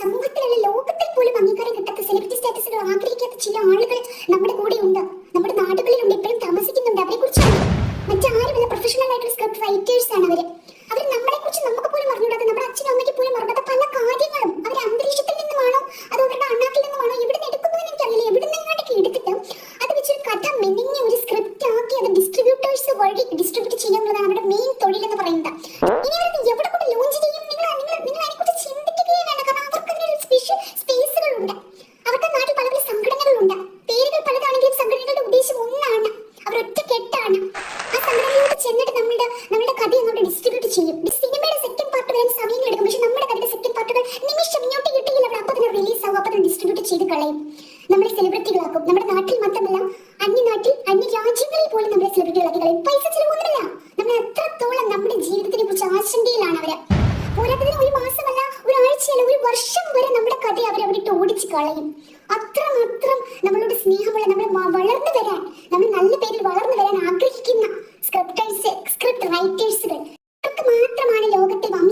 സമൂഹത്തിലുള്ള ലോകത്തിൽ പോലും അംഗീകാരം കിട്ടാത്ത സെലിബ്രിറ്റി സ്റ്റാറ്റസുകൾ ആഗ്രഹിക്കാത്ത ചില ആളുകൾ നമ്മുടെ കൂടെ ഉണ്ട് നമ്മുടെ നാടുകളിലുണ്ട്. ഇപ്പോഴും താമസിക്കുന്നുണ്ട്. അവരെ കുറിച്ചാണ് മറ്റാരുമല്ല പ്രൊഫഷണൽ ആയിട്ടുള്ള സ്ക്രിപ്റ്റ് റൈറ്റേഴ്സ് ആണ് അവർ. അവർ നമ്മളെ കുറിച്ച് നമുക്ക് പോലും അറിഞ്ഞൂടാതെ നമ്മുടെ അച്ഛനും അമ്മയ്ക്ക് പോലും അറിയാത്ത പല കാര്യങ്ങളും അവർ അന്തരീക്ഷത്തിൽ നിന്നുമാണോ അതോ അവരുടെ അണ്ണാക്കിൽ നിന്നുമാണോ എവിടെ നിന്ന് എടുക്കുന്നു എനിക്കറിയില്ല. എവിടെ നിന്നൊക്കെ എടുത്തിട്ട് അത് വെച്ചൊരു കഥ മെനിഞ്ഞ ഒരു സ്ക്രിപ്റ്റ് ആക്കി അത് ഡിസ്ട്രിബ്യൂട്ടേഴ്സ് വഴി ഡിസ്ട്രിബ്യൂട്ട് ചെയ്യാനുള്ളതാണ്. അവരുടെ ചെന്നിട്ട് നമ്മുടെ നമ്മുടെ കഥ അങ്ങോട്ട് ഡിസ്ട്രിബ്യൂട്ട് ചെയ്യും. സിനിമയുടെ സെക്കൻഡ് പാർട്ട് വരാൻ സമയം എടുക്കും. പക്ഷെ നമ്മുടെ കഥയുടെ സെക്കൻഡ് പാർട്ടുകൾ നിമിഷം ഇങ്ങോട്ട് കിട്ടിയില്ല അവിടെ അപ്പൊ തന്നെ റിലീസ് ആവും. അപ്പൊ തന്നെ ഡിസ്ട്രിബ്യൂട്ട് ചെയ്ത് കളയും. നമ്മുടെ സെലിബ്രിറ്റികളാക്കും നമ്മുടെ നാട്ടിൽ മാത്രമല്ല അന്യ നാട്ടിൽ അന്യ രാജ്യങ്ങളിൽ പോലും നമ്മുടെ സെലിബ്രിറ്റികളാക്കി കളയും. പൈസ ചിലവൊന്നുമില്ല. നമ്മൾ എത്രത്തോളം നമ്മുടെ ജീവിതത്തിനെ കുറിച്ച് ആശങ്കയിലാണ് അവർ. പോരാത്തതിന് ഒരു മാസമല്ല ഒരാഴ്ചയല്ല ഒരു വർഷം വരെ നമ്മുടെ കഥ അവരവിടെ അവിടെ ഓടിച്ച് കളയും. അത്രമാത്രം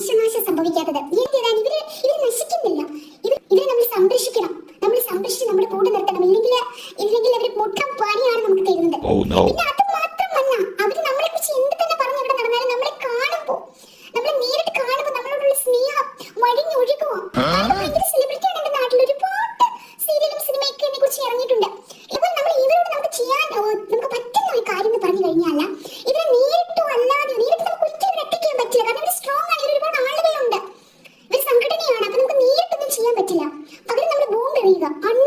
വംശനാശം സംഭവിക്കാത്തത്. എന്തിനാണ് ഇവർ ഇവർ നശിക്കുന്നില്ല. ഇവർ ഇവരെ നമ്മൾ സംരക്ഷിക്കണം. നമ്മൾ സംരക്ഷിച്ച് നമ്മുടെ കൂടെ നിർത്തണം. ഇല്ലെങ്കിൽ ഇല്ലെങ്കിൽ അവർ മുട്ടം പണിയാണ് നമുക്ക് തരുന്നത്. Oh, querida, a